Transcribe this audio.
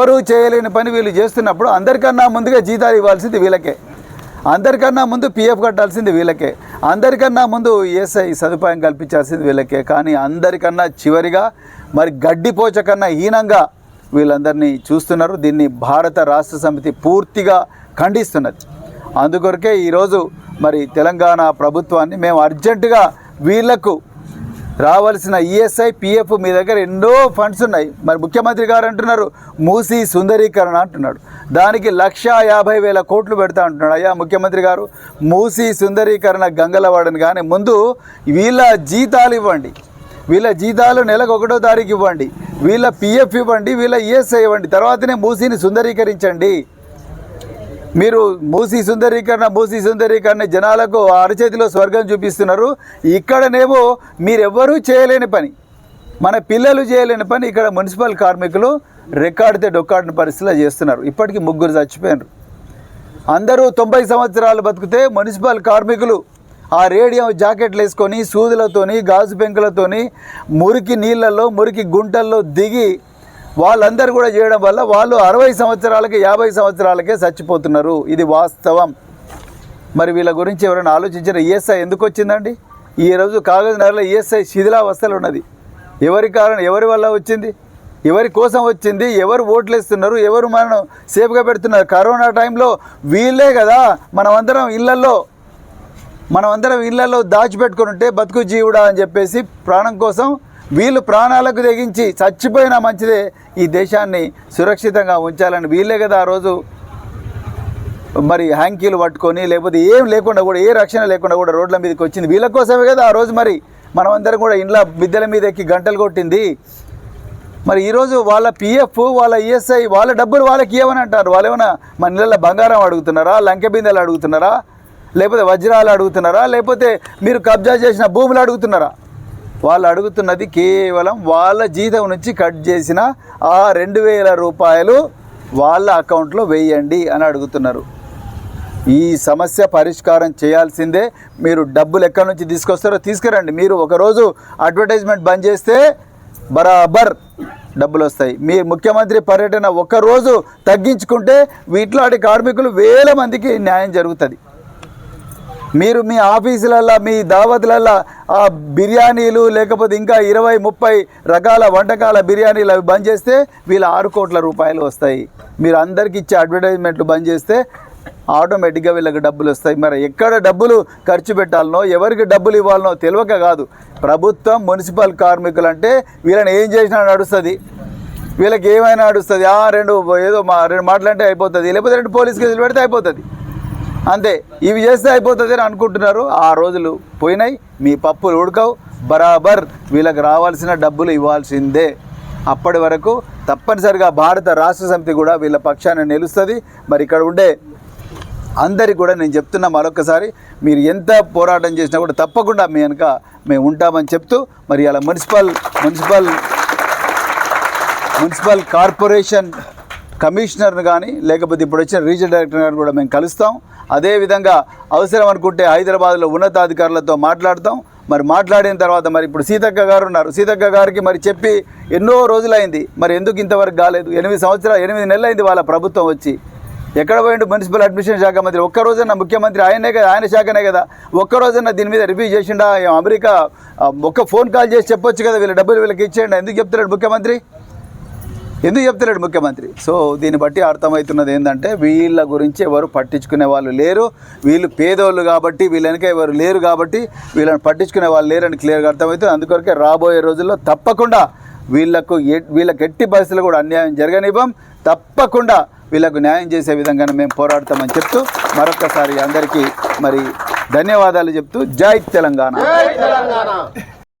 ఎవరు చేయలేని పని వీళ్ళు చేస్తున్నప్పుడు అందరికన్నా ముందుగా జీతాలు ఇవ్వాల్సింది వీళ్ళకే. అందరికన్నా ముందు పిఎఫ్ కట్టాల్సింది వీళ్ళకే. అందరికన్నా ముందు ఈఎస్ఐ సదుపాయం కల్పించాల్సింది వీళ్ళకే. కానీ అందరికన్నా చివరిగా మరి గడ్డిపోచ కన్నా హీనంగా వీళ్ళందరినీ చూస్తున్నారు. దీన్ని భారత రాష్ట్ర సమితి పూర్తిగా ఖండిస్తున్నది. అందుకొరకే ఈరోజు మరి తెలంగాణ ప్రభుత్వాన్ని మేము అర్జెంటుగా వీళ్ళకు రావాల్సిన ఈఎస్ఐ పిఎఫ్ మీ దగ్గర ఎన్నో ఫండ్స్ ఉన్నాయి. మరి ముఖ్యమంత్రి గారు అంటున్నారు మూసి సుందరీకరణ అంటున్నాడు. దానికి లక్ష యాభై వేల కోట్లు పెడతా అంటున్నాడు. అయ్యా ముఖ్యమంత్రి గారు మూసి సుందరీకరణ గంగలవాడని కానీ ముందు వీళ్ళ జీతాలు ఇవ్వండి. వీళ్ళ జీతాలు నెలకు ఒకటో తారీఖు ఇవ్వండి. వీళ్ళ పిఎఫ్ ఇవ్వండి వీళ్ళ ఈఎస్ఐ ఇవ్వండి. తర్వాతనే మూసీని సుందరీకరించండి. మీరు మూసీ సుందరీకరణ మూసీ సుందరీకరణ జనాలకు అరచేతిలో స్వర్గం చూపిస్తున్నారు. ఇక్కడనేమో మీరెవ్వరూ చేయలేని పని. మన పిల్లలు చేయలేని పని ఇక్కడ మున్సిపల్ కార్మికులు రెక్కాడితే డొక్కాడిన పరిస్థితిలో చేస్తున్నారు. ఇప్పటికీ ముగ్గురు చచ్చిపోయినారు. అందరూ తొంభై సంవత్సరాలు బతికితే మున్సిపల్ కార్మికులు ఆ రేడియో జాకెట్లు వేసుకొని సూదులతోని గాజు పెంకులతోని మురికి నీళ్ళల్లో మురికి గుంటల్లో దిగి వాళ్ళందరూ కూడా చేయడం వల్ల వాళ్ళు అరవై సంవత్సరాలకి యాభై సంవత్సరాలకే చచ్చిపోతున్నారు. ఇది వాస్తవం. మరి వీళ్ళ గురించి ఎవరైనా ఆలోచించిన ఈఎస్ఐ ఎందుకు వచ్చిందండి? ఈ రోజు నగరంలో ఈఎస్ఐ శిథిలావస్థలు ఉన్నది. ఎవరి కారణం ఎవరి వల్ల వచ్చింది? ఎవరి కోసం వచ్చింది? ఎవరు ఓట్లు వేస్తున్నారు ఎవరు మనం సేఫ్గా పెడుతున్నారు? కరోనా టైంలో వీళ్ళే కదా మనమందరం ఇళ్ళలో మనమందరం ఇళ్ళలో దాచిపెట్టుకుని ఉంటే బతుకు జీవుడా అని చెప్పేసి ప్రాణం కోసం వీళ్ళు ప్రాణాలకు తెగించి చచ్చిపోయినా మంచిదే ఈ దేశాన్ని సురక్షితంగా ఉంచాలని వీళ్ళే కదా ఆ రోజు మరి హ్యాంకీలు పట్టుకొని లేకపోతే ఏం లేకుండా కూడా ఏ రక్షణ లేకుండా కూడా రోడ్ల మీదకి వచ్చింది. వీళ్ళ కోసమే కదా ఆ రోజు మరి మనమందరం కూడా ఇంట్లో బిద్దెల మీద ఎక్కి గంటలు కొట్టింది. మరి ఈరోజు వాళ్ళ పిఎఫ్ వాళ్ళ ఈఎస్ఐ వాళ్ళ డబ్బులు వాళ్ళకి ఇవ్వమని అంటారు. వాళ్ళు ఏమైనా మన ఇళ్ళ బంగారం అడుగుతున్నారా లంకె బిందెలు అడుగుతున్నారా లేకపోతే వజ్రాలు అడుగుతున్నారా లేకపోతే మీరు కబ్జా చేసిన భూములు అడుగుతున్నారా? వాళ్ళు అడుగుతున్నది కేవలం వాళ్ళ జీతం నుంచి కట్ చేసిన ఆ రెండు వేల రూపాయలు వాళ్ళ అకౌంట్లో వేయండి అని అడుగుతున్నారు. ఈ సమస్య పరిష్కారం చేయాల్సిందే. మీరు డబ్బులు ఎక్కడి నుంచి తీసుకొస్తారో తీసుకురండి. మీరు ఒకరోజు అడ్వర్టైజ్మెంట్ బంద్ చేస్తే బరాబర్ డబ్బులు వస్తాయి. మీ ముఖ్యమంత్రి పర్యటన ఒక్కరోజు తగ్గించుకుంటే వీటిలాంటి కార్మికులు వేల మందికి న్యాయం జరుగుతుంది. మీరు మీ ఆఫీసులల్లో మీ దావతులల్లో ఆ బిర్యానీలు లేకపోతే ఇంకా ఇరవై ముప్పై రకాల వంటకాల బిర్యానీలు అవి బంద్ చేస్తే వీళ్ళు ఆరు కోట్ల రూపాయలు వస్తాయి. మీరు అందరికి ఇచ్చే అడ్వర్టైజ్మెంట్లు బంద్ చేస్తే ఆటోమేటిక్గా వీళ్ళకి డబ్బులు వస్తాయి. మరి ఎక్కడ డబ్బులు ఖర్చు పెట్టాలనో ఎవరికి డబ్బులు ఇవ్వాలనో తెలియక కాదు. ప్రభుత్వం మున్సిపల్ కార్మికులు అంటే వీళ్ళని ఏం చేసినా నడుస్తుంది. వీళ్ళకి ఏమైనా నడుస్తుంది. ఆ రెండు ఏదో మా రెండు మాటలంటే అయిపోతుంది. లేకపోతే రెండు పోలీస్ కేసులు పెడితే అయిపోతుంది. అంతే ఇవి చేస్తే అయిపోతుంది అని అనుకుంటున్నారు. ఆ రోజులు పోయినాయి మీ పప్పులు ఉడకవు. బరాబర్ వీళ్ళకి రావాల్సిన డబ్బులు ఇవ్వాల్సిందే. అప్పటి వరకు తప్పనిసరిగా భారత రాష్ట్ర సమితి కూడా వీళ్ళ పక్షాన నిలుస్తుంది. మరి ఇక్కడ ఉండే అందరికి కూడా నేను చెప్తున్నా మరొకసారి మీరు ఎంత పోరాటం చేసినా కూడా తప్పకుండా మీ వెనుక మేము ఉంటామని చెప్తూ మరి అలా మున్సిపల్ మున్సిపల్ మున్సిపల్ కార్పొరేషన్ కమిషనర్ని కానీ లేకపోతే ఇప్పుడు వచ్చిన రీజనల్ డైరెక్టర్ గారిని కూడా మేము కలుస్తాం. అదేవిధంగా అవసరం అనుకుంటే హైదరాబాద్లో ఉన్నతాధికారులతో మాట్లాడతాం. మరి మాట్లాడిన తర్వాత మరి ఇప్పుడు సీతక్క గారు ఉన్నారు. సీతక్క గారికి మరి చెప్పి ఎన్నో రోజులైంది. మరి ఎందుకు ఇంతవరకు కాలేదు? ఎనిమిది సంవత్సరాలు ఎనిమిది నెలలైంది వాళ్ళ ప్రభుత్వం వచ్చి. ఎక్కడ పోయిండు మున్సిపల్ అడ్మినిస్ట్రేషన్ శాఖ మంత్రి? ఒక్క రోజున ముఖ్యమంత్రి ఆయనే కదా ఆయన శాఖనే కదా. ఒక్క రోజున దీని మీద రివ్యూ చేసిండా? అమెరికా ఒక్క ఫోన్ కాల్ చేసి చెప్పొచ్చు కదా వీళ్ళ డబ్బులు వీళ్ళకి ఇచ్చేయండి. ఎందుకు చెప్తున్నాడు ముఖ్యమంత్రి? ఎందుకు చెప్తలేడు ముఖ్యమంత్రి? సో దీన్ని బట్టి అర్థమవుతున్నది ఏంటంటే వీళ్ళ గురించి ఎవరు పట్టించుకునే వాళ్ళు లేరు. వీళ్ళు పేదోళ్ళు కాబట్టి వీళ్ళనిక ఎవరు లేరు కాబట్టి వీళ్ళని పట్టించుకునే వాళ్ళు లేరని క్లియర్గా అర్థమవుతుంది. అందుకొరకే రాబోయే రోజుల్లో తప్పకుండా వీళ్ళకు వీళ్ళకి ఎట్టి పరిస్థితులు కూడా అన్యాయం జరగనివ్వం. తప్పకుండా వీళ్ళకు న్యాయం చేసే విధంగానే మేము పోరాడతామని చెప్తూ మరొకసారి అందరికీ మరి ధన్యవాదాలు చెప్తూ జై తెలంగాణ. తెలంగాణ.